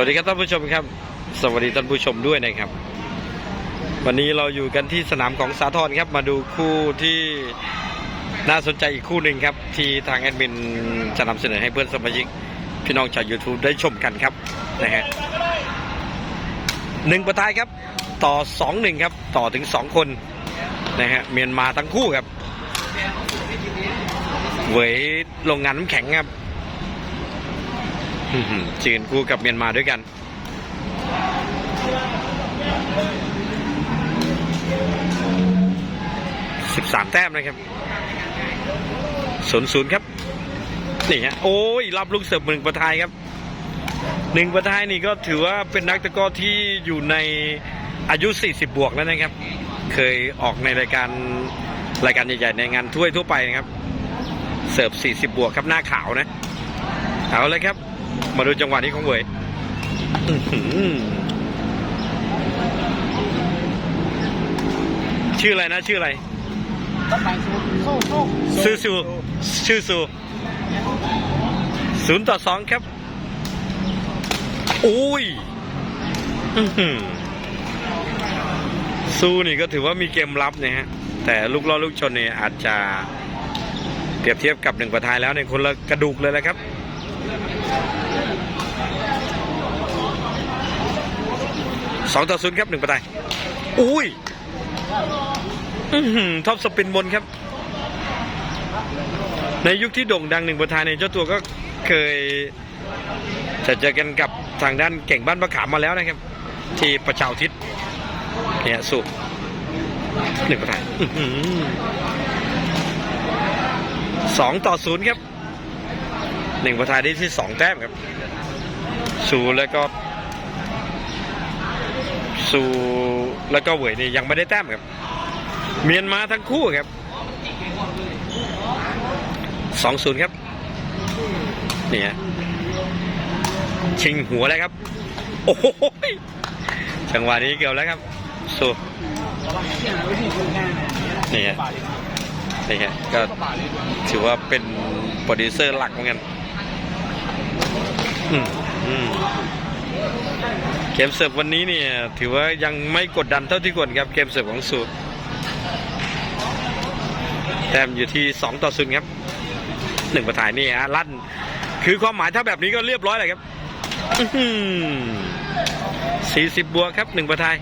วัสดีครับท่านผู้ชมครับ สวัสดีท่านผู้ชมด้วยนะครับ วันนี้เราอยู่กันที่สนามของสาทรครับ มาดูคู่ที่น่าสนใจอีกคู่หนึ่งครับ ที่ทางแอดมินจะนำเสนอให้เพื่อนสมาชิกพี่น้องชาว YouTube ได้ชมกันครับนะฮะหนึ่งประทายครับ ต่อสองหนึ่งครับ ต่อถึงสองคนนะฮะเมียนมาทั้งคู่ครับเวยโรงงานน้ำแข็งครับ จีนคู่กับเมียนมาด้วยกันสิบสามแต้มนะครับศูนย์ศูนย์ครับนี่ฮะโอ้ยรับลูกเสิร์ฟหนึ่งประทายครับหนึ่งประทายนี่ก็ถือว่าเป็นนักตะก้อที่อยู่ในอายุ 40 บวกแล้วนะครับ เคยออกในรายการรายการใหญ่ๆในงานถ้วยทั่วไปนะครับ เสิร์ฟ 40 บวกครับหน้าขาวนะ เอาเลยครับ มาดูจังหวะนี้ของเวยอื้อหือชื่ออะไรนะ ชื่ออะไรซูซูชื่อซูศูนย์ต่อสองครับ อุ้ยอื้อหือซูนี่ก็ถือว่ามีเกมรับนะฮะ แต่ลูกล่อลูกชนเนี่ยอาจจะเปรียบเทียบกับหนึ่งประทายแล้วในยคนละกระดูกเลยแหละครับ สองต่อศูนย์ครับหนึ่งประตูอุ้ยอท็อปสปินบนครับ ในยุคที่โด่งดังหนึ่งประธานในยเจ้าตัวก็เคยจะเจอกันกับทางด้านเก่งบ้านประขามมาแล้วนะครับ ที่ประชาทิศเนี่ยสูบหนึ่งประธานสองต่อศูนย์ครับหนึ่งประธานได้ที่สองแต้มครับ สูแล้วก็ สูแล้วก็เวยนี่ยังไม่ได้แต้มครับ เมียนมาทั้งคู่ครับสองศูนย์ครับนี่ฮะชิงหัวแล้วครับ โอ้โหจังหวะนี้เกี่ยวแล้วครับสูนี่ฮะนี่ฮะก็ถือว่าเป็นโปรดิวเซอร์หลักเหมือนกันอืมอืม เกมเสิร์ฟวันนี้เนี่ยถือว่ายังไม่กดดันเท่าที่ควรครับเกมเสิร์ฟของสูตรแต้มอยู่ที่ 2 ต่อศูนย์ครับหนึ่งประถ่ายนี่ฮะลั่น คือความหมายถ้าแบบนี้ก็เรียบร้อยเลยครับสี่สิบบวกครับหนึ่งประทาย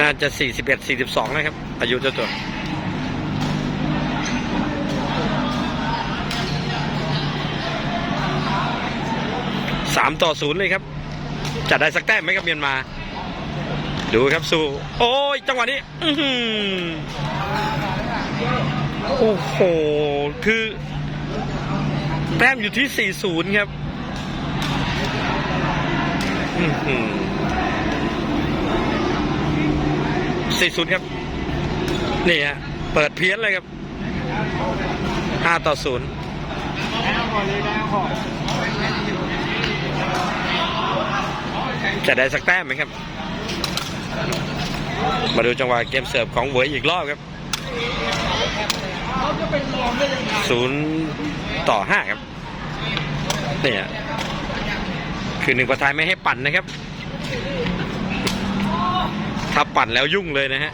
น่าจะสี่สิบเอ็ดสี่สิบสองนะครับ อายุเจ้าตัว สามต่อศูนย์เลยครับจะได้สักแต้มไหมครับเมียนมา ดูครับสู้โอ้ยจังหวะนี้ อืโอ้โห คือ แต้มอยู่ที่40ครับอื้อหือ40ครับ นี่ฮะ เปิดเพี้ยนเลยครับ5ต่อ0 จะได้สักแต้มไหมครับ มาดูจังหวะเกมเสิร์ฟของเหวยอีกรอบครับศูนย์ต่อห้าครับเนี่ยคือหนึ่งประทายไม่ให้ปั่นนะครับ ถ้าปั่นแล้วยุ่งเลยนะฮะ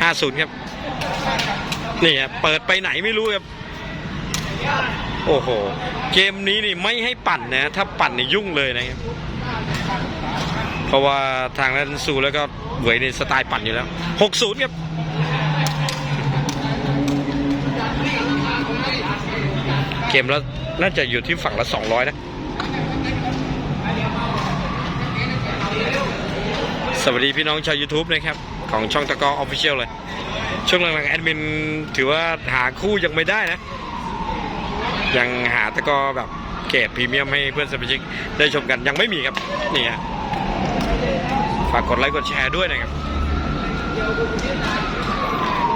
ห้าศูนย์ครับ นี่ครับเปิดไปไหนไม่รู้ครับ โอ้โห เกมนี้นี่ไม่ให้ปั่นนะ ถ้าปั่นนี่ยุ่งเลยนะครับ เพราะว่าทางนั้นสูแล้วก็เหวยในสไตล์ปั่นอยู่แล้ว 60ครับเกมแล้วน่าจะอยู่ที่ฝั่งละ 200 นะ สวัสดีพี่น้องชาว YouTube นะครับ ของช่องตะกอออฟฟิเชียลเลย ช่วงหลังๆแอดมินถือว่าหาคู่ยังไม่ได้นะ ยังหาตะกอแบบเกรดพรีเมียมให้เพื่อนสมาชิกได้ชมกันยังไม่มีครับ นี่ฮะฝากกดไลค์กดแชร์ด้วยนะครับ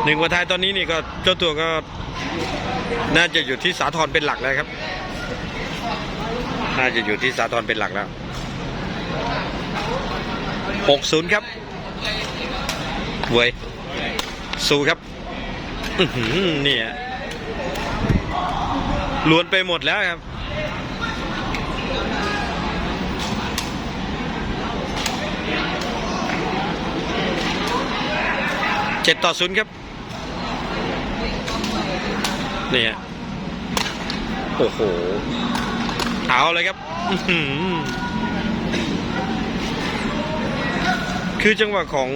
หนึ่งวันท้ายตอนนี้นี่ก็เจ้าตัวก็น่าจะอยู่ที่สาทรเป็นหลักแล้วครับ น่าจะอยู่ที่สาทรเป็นหลักแล้ว 60 ครับ เว้ยสู้ครับเนี่ยล้วนไปหมดแล้วครับ เจ็ดต่อศูนย์ครับ เนี่ย โอ้โห เอาเลยครับ คือจังหวะของ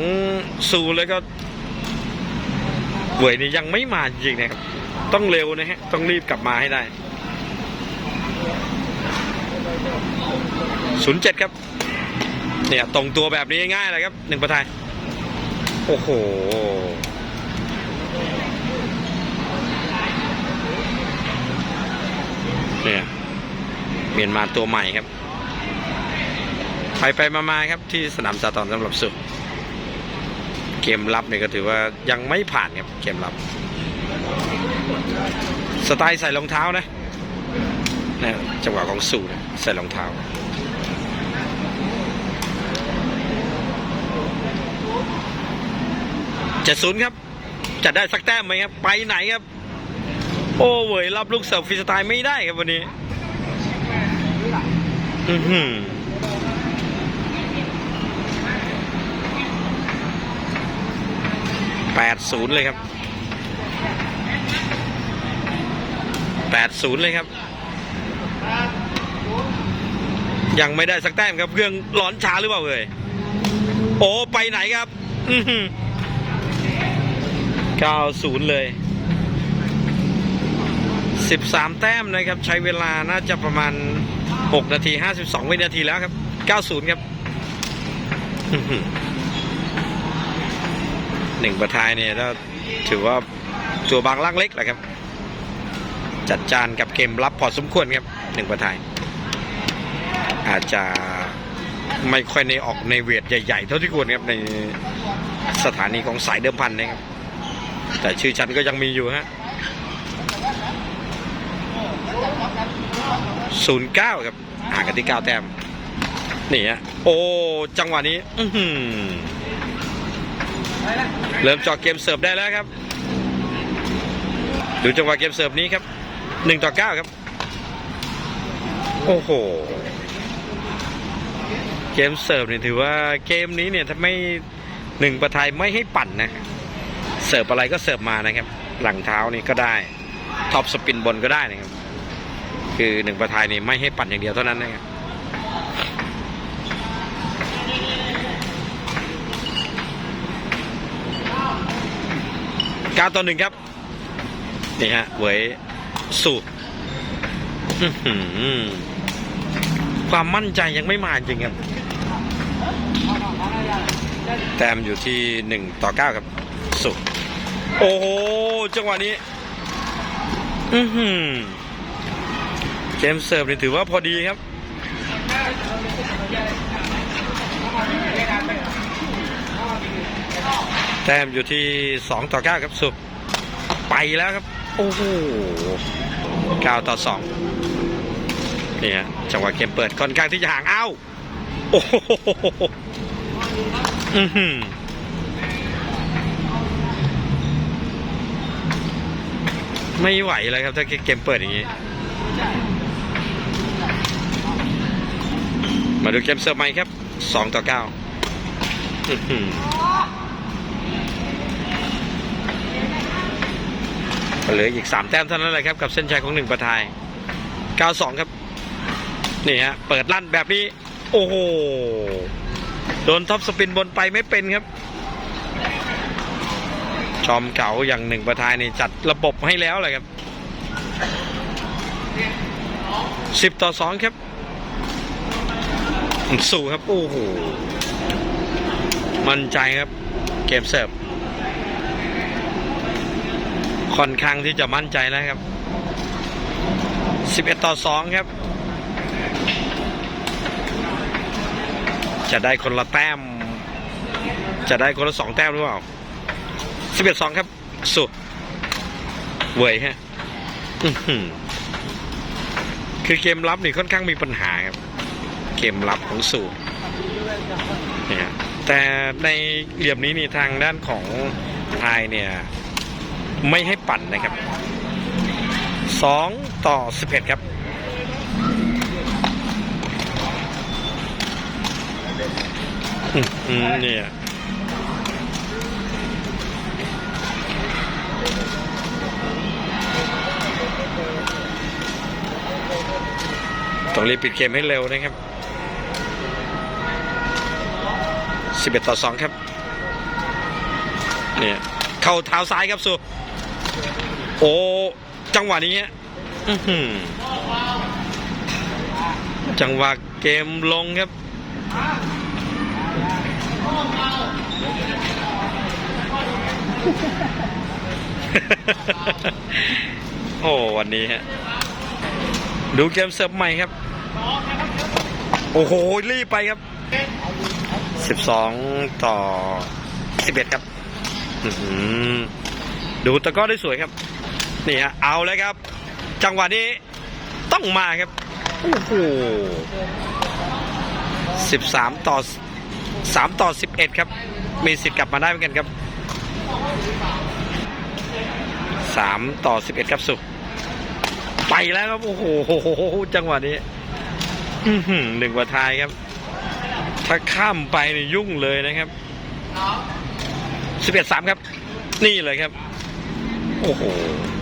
ซูแล้วก็เวยนี่ยังไม่มาจริงๆนะครับ ต้องเร็วนะฮะ ต้องรีบกลับมาให้ได้ ศูนย์เจ็ดครับ เนี่ยตรงตัวแบบนี้ง่ายเลยครับ หนึ่งประทาย โอ้โห เนี่ยเมียนมาตัวใหม่ครับ ไปไปมามาครับที่สนามซาตอนสำหรับสุด เกมรับเนี่ยก็ถือว่ายังไม่ผ่านครับเกมรับ สไตล์ใส่รองเท้านะนะจังหวะของสูนะใส่รองเท้าเจ็ดศูนย์ครับจะได้สักแต้มไหมครับ ไปไหนครับ โอ้เวยรับลูกเสิร์ฟฟรีสไตล์ไม่ได้ครับวันนี้ อือหือ แปดศูนย์เลยครับแปดศูนย์เลยครับ ยังไม่ได้สักแต้มครับเครื่องร้อนช้าหรือเปล่าเอ่ยโอ้ไปไหนครับอือหือเก้าศูนย์เลย 13 แต้มนะครับ ใช้เวลาน่าจะประมาณ 6 นาที 52 วินาทีแล้วครับ 90 ครับ หนึ่งประทายเนี่ยก็ถือว่าตัวบางล่างเล็กแหละครับ จัดจานกับเกมรับพอสมควรครับหนึ่งประทาย อาจจะไม่ค่อยในออกในเวทใหญ่ๆ เท่าที่ควรครับในสถานีของสายเดิมพันนะครับ แต่ชื่อชั้นก็ยังมีอยู่ฮะศูนย์เก้าครับห่างกันที่เก้าแต้มนี่ฮะโอ้ จังหวะนี้ อือหือ เริ่มเจอเกมเสิร์ฟได้แล้วครับ ดูจังหวะเกมเสิร์ฟนี้ครับหนึ่งต่อเก้าครับ โอ้โห เกมเสิร์ฟเนี่ยถือว่าเกมนี้เนี่ยถ้าไม่หนึ่งประทายไม่ให้ปั่นนะ เสิร์ฟอะไรก็เสิร์ฟมานะครับ หลังเท้านี่ก็ได้ท็อปสปินบนก็ได้นะครับ คือหนึ่งประทายนี่ไม่ให้ปั่นอย่างเดียวเท่านั้นนะครับ เก้าต่อหนึ่งครับ นี่ฮะเวยสูตรอื้อหือความมั่นใจยังไม่มาจริงครับ แต้มอยู่ที่หนึ่งต่อเก้าครับ สุดโอ้โห จังหวะนี้ อือหือเกมเสิร์ฟนี่ถือว่าพอดีครับ แต้มอยู่ที่ 2 ต่อ 9 ครับสุดไปแล้วครับ โอ้โห9ต่อ2นี่ฮะจังหวะเกมเปิดค่อนข้างที่จะห่างเอ้าโอ้โหอือหือไม่ไหวเลยครับ ถ้าเกมเปิดอย่างนี้ มาดูเกมเสิร์ฟใหม่ครับ 2 ต่อ 9 เหลืออีก 3 แต้มเท่านั้นเลยครับกับเส้นชัยของ 1 ประทาย 9-2 ครับ นี่ฮะ เปิดลั่นแบบนี้ โอ้โห โดนท็อปสปินบนไปไม่เป็นครับชอมเก่าอย่างหนึ่งประทายนี่จัดระบบให้แล้วเลยครับ 10 ต่อ 2 ครับ สู้ครับ โอ้โห มั่นใจครับ เกมเสิร์ฟ ค่อนข้างที่จะมั่นใจแล้วครับ 11 ต่อ 2 ครับ จะได้คนละแต้ม จะได้คนละสองแต้มหรือเปล่า 11 2 ครับ สุดเวยฮะอือหือคือเกมรับนี่ค่อนข้างมีปัญหาครับ เกมรับของสูเนี่ยแต่ในเหลี่ยมนี้นี่ทางด้านของไทยเนี่ย ไม่ให้ปั่นนะครับสองต่อสิบเอ็ดครับเนี่ยต้องรีบปิดเกมให้เร็วนะครับ 11 ต่อ 2 ครับ เนี่ย เข้าเท้าซ้ายครับสุ โอ้จังหวะนี้ฮะอื้อหือจังหวะเกมลงครับ โอ้วันนี้ฮะ ดูเกมเสิร์ฟใหม่ครับ โอ้โห รีบไปครับ 12 ต่อ 11 ครับอื้อหือดูตะก้อได้สวยครับ นี่ฮะเอาเลยครับ จังหวะนี้ต้องมาครับโอ้โห13ต่อ3ต่อ11ครับ มีสิทธิ์กลับมาได้เหมือนกันครับ3ต่อ11ครับสุไปแล้วครับ โอ้โหจังหวะนี้หนึ่งกว่าทายครับ ถ้าข้ามไปนี่ยุ่งเลยนะครับ11 3ครับ นี่เลยครับ โอ้โห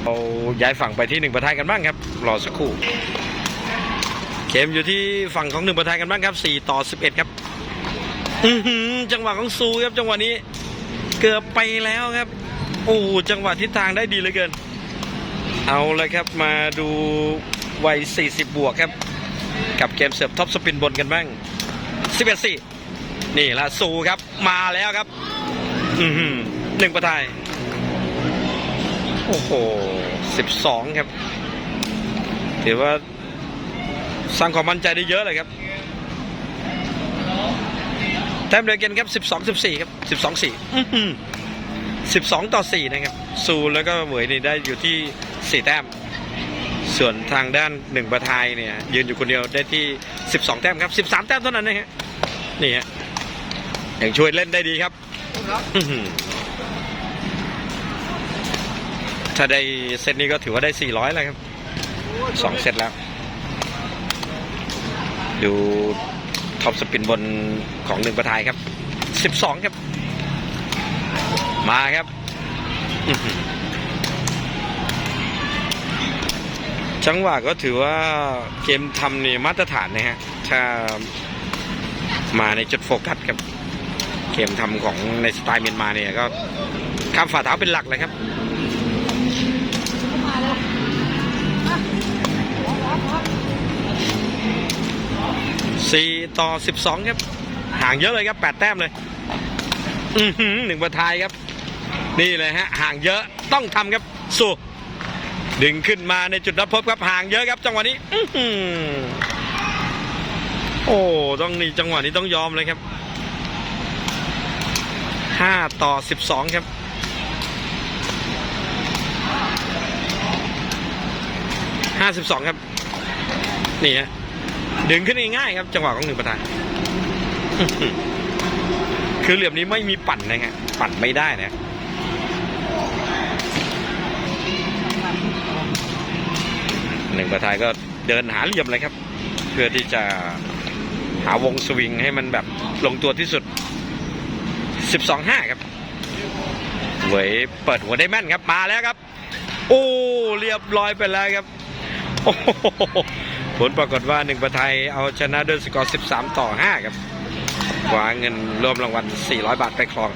เอาย้ายฝั่งไปที่หนึ่งประทายกันบ้างครับรอสักครู่เกมอยู่ที่ฝั่งของหนึ่งประทายกันบ้างครับ4ต่อ11ครับอือหือจังหวะของซูครับจังหวะนี้เกือบไปแล้วครับ โอ้โหจังหวะทิศทางได้ดีเหลือเกิน เอาเลยครับมาดูวัย 40 บวกครับ กับเกมเสิร์ฟท็อปสปินบนกันบ้าง 11 4 นี่ละซูครับมาแล้วครับหนึ่งประทาย โอ้โห12ครับถือว่าสร้างความมั่นใจได้เยอะเลยครับแต้มเดียวกันครับ12 14ครับ12 4อื้อหือ12ต่อ4นะครับ ซูแล้วก็เหมยนี่ได้อยู่ที่4แต้ม ส่วนทางด้านหนึ่งประทายเนี่ย ยืนอยู่คนเดียวได้ที่12แต้มครับ13แต้มเท่านั้นนะฮะนี่ฮะยังช่วยเล่นได้ดีครับ ถ้าได้เซตนี้ก็ถือว่าได้ 400 แล้วครับสองเซตแล้ว ดูท็อปสปินบนของหนึ่งประทายครับ 12 ครับ มาครับจังหวะก็ถือว่าเกมทำนี่มาตรฐานนะฮะ ถ้ามาในจุดโฟกัสครับ เกมทำของในสไตล์เมียนมาเนี่ยก็ข้ามฝ่าเท้าเป็นหลักเลยครับ สี่ต่อสิบสองครับ ห่างเยอะเลยครับแปดแต้มเลย อือหือหนึ่งประทายครับ นี่เลยฮะ ห่างเยอะต้องทำครับสู้ดึงขึ้นมาในจุดนัดพบครับห่างเยอะครับ จังหวะนี้อือหือโอ้ต้องนี่จังหวะนี้ต้องยอมเลยครับห้าต่อสิบสองครับ ห้าสิบสองครับ นี่ฮะดึงขึ้นง่ายๆครับ จังหวะของหนึ่งประธาน คือเหลี่ยมนี้ไม่มีปั่นนะฮะปั่นไม่ได้นะหนึ่งประธานก็เดินหาเหลี่ยมเลยครับ เพื่อที่จะหาวงสวิงให้มันแบบลงตัวที่สุด 12-5 ครับเวยเปิดหัวได้แม่นครับ มาแล้วครับ โอ้ เรียบร้อยไปแล้วครับ ผลปรากฏว่าหนึ่งประไทยเอาชนะด้วยสกอร์ 13 ต่อ 5 ครับคว้าเงินรวมรางวัล 400 บาทไปครอง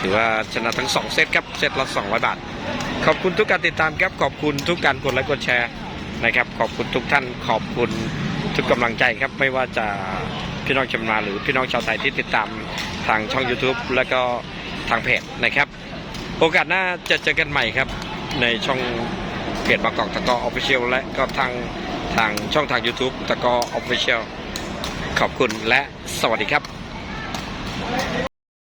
ถือว่าชนะทั้ง 2 เซตครับ เซตละ 200 บาท ขอบคุณทุกการติดตามครับ ขอบคุณทุกการกดไลค์กดแชร์นะครับ ขอบคุณทุกท่าน ขอบคุณทุกกำลังใจครับ ไม่ว่าจะพี่น้องชาวนาหรือพี่น้องชาวไทยที่ติดตามทางช่อง YouTube แล้วก็ทางเพจนะครับ โอกาสหน้าจะเจอกันใหม่ครับในช่อง จบางกอกตะกอออฟฟิเชียลและก็ทางทางช่องทาง YouTube ตะกอออฟฟิเชียลขอบคุณและสวัสดีครับ